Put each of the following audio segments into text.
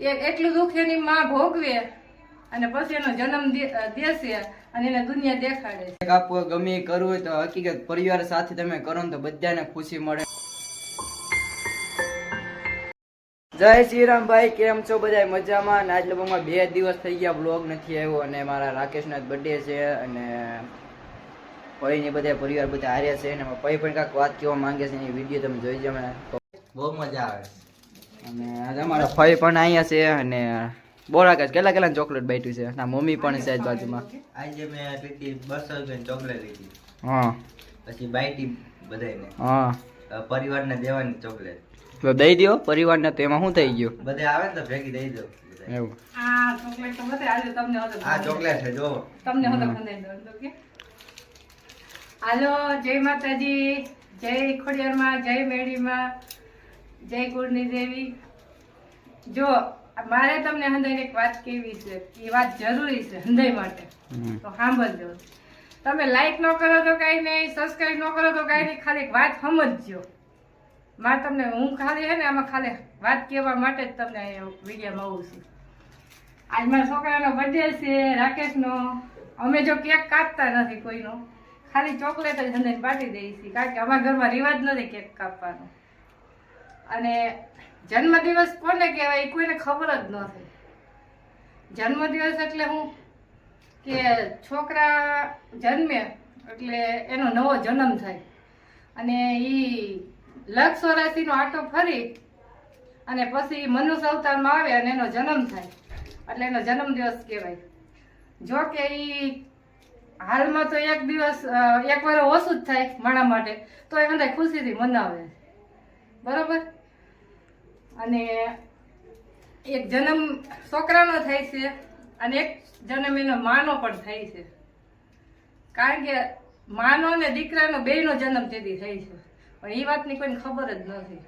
એ એટલું દુઃખ એની માં ભોગવે અને પછી એનો જન્મ દેશે અને એને દુનિયા દેખાડે છે. ગમે કરવું હોય તો હકીકત પરિવાર સાથે તમે કરો તો બધાને ખુશી મળે. જય શ્રી રામ ભાઈ કેમ છો બધા મજામાં? અને આજ લગભગમાં બે દિવસ થઈ ગયા બ્લોગ નથી આવ્યો અને મારા રાકેશના બર્થડે છે અને ભાઈને બધા પરિવાર બધા હાર્યા છે અને ભાઈ પણ કાંઈક વાત કહેવા માંગે છે એ વીડિયો તમે જોઈ જમે બહુ મજા આવે અને આજે અમારા ભાઈ પણ અહીંયા છે અને બોરા કે કેટલા કેટલા ચોકલેટ બાટ્યું છે? ના મમ્મી પણ છે આજ બાજુમાં. આજે મેં લીધી બસો ચોકલેટ લીધી. હા. પછી બાઈટી બધાને હા. પરિવારને દેવાની ચોકલેટ. તો દઈ દો પરિવારને તો એમાં શું થઈ ગયું? બધે આવે ને તો ભેગી દઈ દો એવું. આ ચોકલેટ તો બધે આજે તમને આ ચોકલેટ છે જો તમને હતો કે હાલો જય માતાજી જય ખોડિયારમાં જય મેળીમાં. જય કુળની દેવી. જો મારે તમને હંદાઈને એક વાત કેવી છે. એ વાત જરૂરી છે હૃદય માટે. તો સાંભળજો. તમે લાઈક ન કરો તો કાંઈ નહીં સબસ્ક્રાઈબ ન કરો તો કાંઈ નહીં ખાલી વાત સમજજો. મારે તમને હું ખાલી હે ને આમાં ખાલી વાત કહેવા માટે જ તમને વિડીયોમાં આવું છું. આજ મારા છોકરાનો બર્થડે છે રાકેશનો. અમે જો કેક કાપતા નથી કોઈનો. ખાલી ચોકલેટ જ અંદર બાટી દઈએ છીએ. કારણ કે અમારા ઘરમાં રિવાજ નથી કેક કાપવાનો. અને જન્મદિવસ કોને કહેવાય એ કોઈને ખબર જ નથી જન્મદિવસ એટલે હું કે છોકરા જન્મે એટલે એનો નવો જન્મ થાય. અને એ લક્ષ વરાશીનો આટો ફરી અને પછી મનુષ્ય અવતારમાં આવે અને એનો જન્મ થાય. એટલે એનો જન્મદિવસ કહેવાય. જો કે એ હાલમાં તો એક દિવસ એક વાર ઓછું જ થાય માણા માટે, તો એ બધા ખુશીથી મનાવે. બરોબર? અને એક જન્મ છોકરાનો થાય છે અને એક જન્મ એનો માનો પણ થાય છે. કારણ કે માનો અને દીકરાનો બેયનો જન્મ તેથી થાય છે. પણ એ વાતની કોઈને ખબર જ નથી.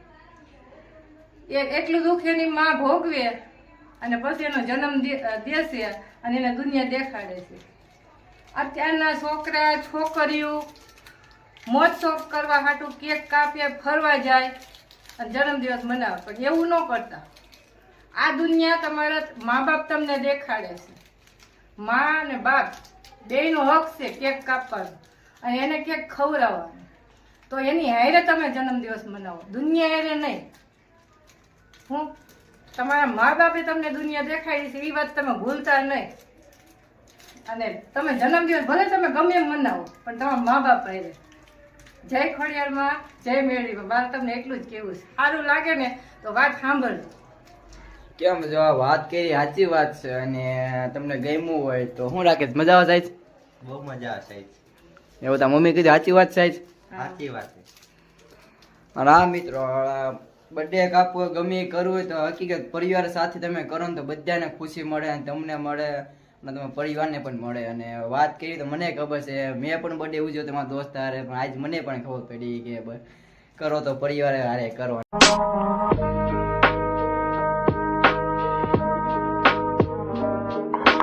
એ એટલું દુઃખ એની માં ભોગવે અને પછી એનો જન્મ દેશે અને એને દુનિયા દેખાડે છે. અત્યારના છોકરા, છોકરીઓ મોજ શોખ કરવા હાટું કેક કાપે ફરવા જાય અને જન્મદિવસ મનાવે. પણ એવું ન કરતા. આ દુનિયા તમારા મા બાપ તમને દેખાડે છે. મા અને બાપ, બેયનો હક છે કેક કાપવાનો અને એને કેક ખવડાવવાનો. તો એની હારે તમે જન્મદિવસ મનાવો. દુનિયા હારે નહીં. હું તમારા મા બાપે તમને દુનિયા દેખાડી છે, એ વાત તમે ભૂલતા નહીં. અને તમે જન્મદિવસ ભલે તમે ગમે એમ મનાવો, પણ તમારા મા બાપ હારે. જય ખોડિયારમાં જય મેળવીમાં મારે તમને એટલું જ કેવું છે. સારું લાગે ને તો વાત સાંભળજો. કેમ જો આ વાત કરી સાચી વાત છે અને તમને ગમ્યું હોય તો હું રાખે મજા આવે સાહેબ? બહુ મજા આવે સાહેબ. એવું તા મમ્મી કીધું સાચી વાત સાહેબ? સાચી વાત છે. અને આ મિત્રો બર્થડે કાપવો ગમે એ કરવું હોય તો હકીકત પરિવાર સાથે તમે કરો ને તો બધાને ખુશી મળે અને તમને મળે. અને તમે પરિવારને પણ મળે અને વાત કરી તો મને ખબર છે, મેં પણ બર્થડે ઉજવ્યો તો મારા દોસ્ત હારે, પણ આજ મને પણ ખબર પડી કે કરો તો પરિવાર હારે કરો.